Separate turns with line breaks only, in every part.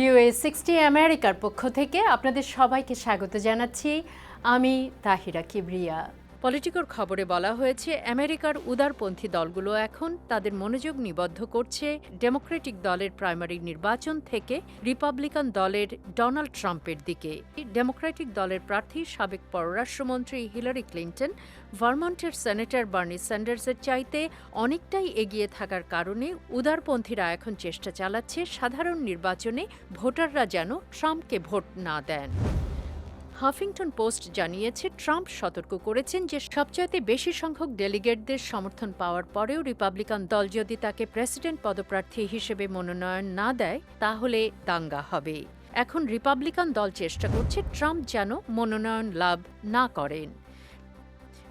ভিউএ sixty আমেরিকার পক্ষ থেকে আপনাদের সবাইকে স্বাগত জানাচ্ছি। আমি তাহিরা কিবরিয়া। পলিটিকর খবরে বলা হয়েছে, আমেরিকার উদারপন্থী দলগুলো এখন তাদের মনোযোগ নিবদ্ধ করছে ডেমোক্রেটিক দলের প্রাইমারি নির্বাচন থেকে রিপাবলিকান দলের ডোনাল্ড ট্রাম্পের দিকে। ডেমোক্রেটিক দলের প্রার্থী, সাবেক পররাষ্ট্রমন্ত্রী হিলারি ক্লিন্টন, ভারমন্টের সেনেটর বার্নি স্যান্ডার্সের চাইতে অনেকটাই এগিয়ে থাকার কারণে উদারপন্থীরা এখন চেষ্টা চালাচ্ছে সাধারণ নির্বাচনে ভোটাররা যেন ট্রাম্পকে ভোট না দেন। হাফিংটন পোস্ট জানিয়েছে, ট্রাম্প সতর্ক করেছেন যে সবচাইতে বেশি সংখ্যক ডেলিগেটদের সমর্থন পাওয়ার পরেও রিপাবলিকান দল যদি তাকে প্রেসিডেন্ট পদপ্রার্থী হিসেবে মনোনয়ন না দেয়, তাহলে দাঙ্গা হবে। এখন রিপাবলিকান দল চেষ্টা করছে ট্রাম্প যেন মনোনয়ন লাভ না করেন।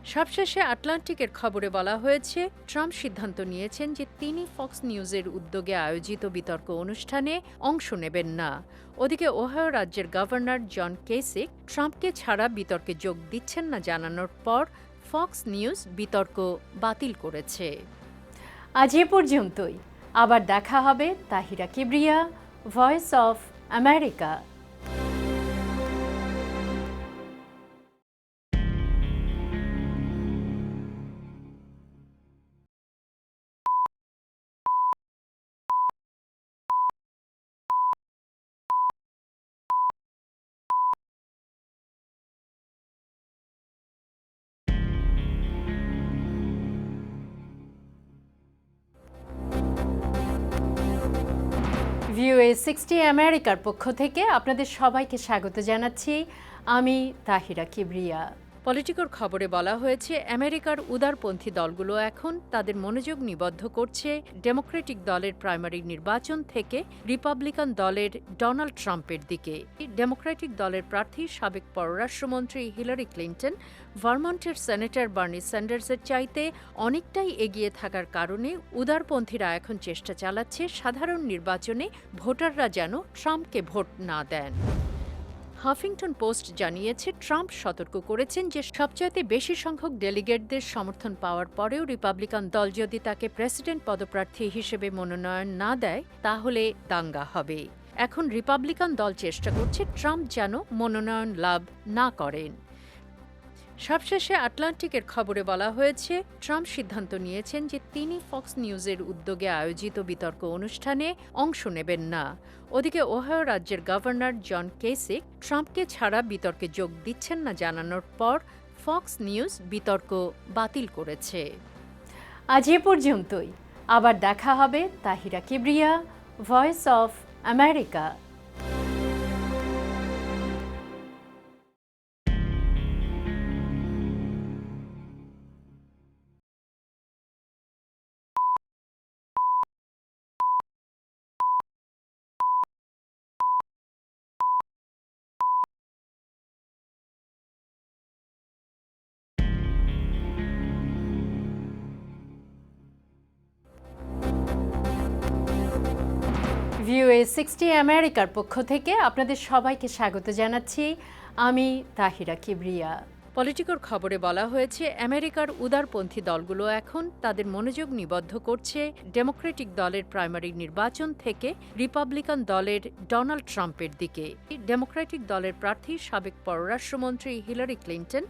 সবশেষে আটলান্টিকের খবরে বলা হয়েছে, ট্রাম্প সিদ্ধান্ত নিয়েছেন যে তিনি ফক্স নিউজের উদ্যোগে আয়োজিত বিতর্ক অনুষ্ঠানে অংশ নেবেন না। ওদিকে ওহাও রাজ্যের গভর্নর জন কেসিক ট্রাম্পকে ছাড়া বিতর্কে যোগ দিচ্ছেন না জানানোর পর ফক্স নিউজ বিতর্ক বাতিল করেছে। আজ এ পর্যন্তই। আবার দেখা হবে Tahira Kibria, voice of America. VOA sixty আমেরিকার পক্ষ থেকে আপনাদের সবাইকে স্বাগত জানাচ্ছি। আমি তাহিরা কিবরিয়া। পলিটিকর খবরে বলা হয়েছে, আমেরিকার উদারপন্থী দলগুলো এখন তাদের মনোযোগ নিবদ্ধ করছে ডেমোক্রেটিক দলের প্রাইমারি নির্বাচন থেকে রিপাবলিকান দলের ডোনাল্ড ট্রাম্পের দিকে। ডেমোক্রেটিক দলের প্রার্থী, সাবেক পররাষ্ট্রমন্ত্রী হিলারি ক্লিন্টন, ভারমন্টের সেনেটর বার্নি স্যান্ডার্সের চাইতে অনেকটাই এগিয়ে থাকার কারণে উদারপন্থীরা এখন চেষ্টা চালাচ্ছে সাধারণ নির্বাচনে ভোটাররা যেন ট্রাম্পকে ভোট না দেন। হাফিংটন পোস্ট জানিয়েছে, ট্রাম্প সতর্ক করেছেন যে সবচাইতে বেশি সংখ্যক ডেলিগেটদের সমর্থন পাওয়ার পরেও রিপাবলিকান দল যদি তাকে প্রেসিডেন্ট পদপ্রার্থী হিসেবে মনোনয়ন না দেয়, তাহলে দাঙ্গা হবে। এখন রিপাবলিকান দল চেষ্টা করছে ট্রাম্প যেন মনোনয়ন লাভ না করেন। সবশেষে আটলান্টিকের খবরে বলা হয়েছে, ট্রাম্প সিদ্ধান্ত নিয়েছেন যে তিনি ফক্স নিউজের উদ্যোগে আয়োজিত বিতর্ক অনুষ্ঠানে অংশ নেবেন না। ওদিকে ওহাও রাজ্যের গভর্নর জন কেসিক ট্রাম্পকে ছাড়া বিতর্কে যোগ দিচ্ছেন না জানানোর পর ফক্স নিউজ বিতর্ক বাতিল করেছে। আজ এ পর্যন্তই। আবার দেখা হবে Tahira Kibria, voice of America. VOA sixty আমেরিকার পক্ষ থেকে আপনাদের সবাইকে স্বাগত জানাচ্ছি। আমি তাহিরা কিবরিয়া। পলিটিকর খবরে বলা হয়েছে, আমেরিকার উদারপন্থী দলগুলো এখন তাদের মনোযোগ নিবদ্ধ করছে ডেমোক্রেটিক দলের প্রাইমারি নির্বাচন থেকে রিপাবলিকান দলের ডোনাল্ড ট্রাম্পের দিকে। ডেমোক্রেটিক দলের প্রার্থী, সাবেক পররাষ্ট্রমন্ত্রী হিলারি ক্লিন্টন,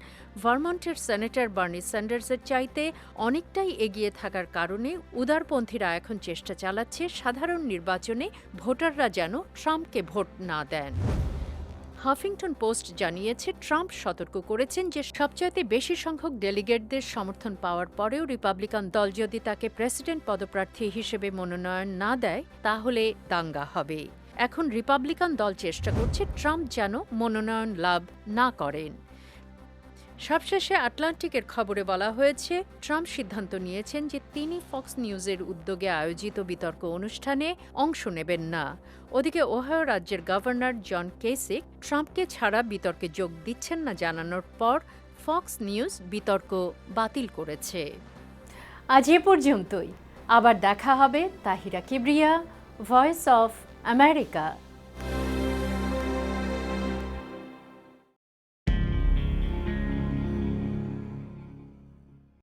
ভারমন্টের সেনেটর বার্নি স্যান্ডার্সের চাইতে অনেকটাই এগিয়ে থাকার কারণে উদারপন্থীরা এখন চেষ্টা চালাচ্ছে সাধারণ নির্বাচনে ভোটাররা যেন ট্রাম্পকে ভোট না দেন। হাফিংটন পোস্ট জানিয়েছে, ট্রাম্প সতর্ক করেছেন যে সবচাইতে বেশি সংখ্যক ডেলিগেটদের সমর্থন পাওয়ার পরেও রিপাবলিকান দল যদি তাকে প্রেসিডেন্ট পদপ্রার্থী হিসেবে মনোনয়ন না দেয়, তাহলে দাঙ্গা হবে। এখন রিপাবলিকান দল চেষ্টা করছে ট্রাম্প যেন মনোনয়ন লাভ না করেন। সবশেষে আটলান্টিকের খবরে বলা হয়েছে, ট্রাম্প সিদ্ধান্ত নিয়েছেন যে তিনি ফক্স নিউজের উদ্যোগে আয়োজিত বিতর্ক অনুষ্ঠানে অংশ নেবেন না। ওদিকে ওহাও রাজ্যের গভর্নর জন কেসিক ট্রাম্পকে ছাড়া বিতর্কে যোগ দিচ্ছেন না জানানোর পর ফক্স নিউজ বিতর্ক বাতিল করেছে। আজ এ পর্যন্তই। আবার দেখা হবে Tahira Kibria, voice of America.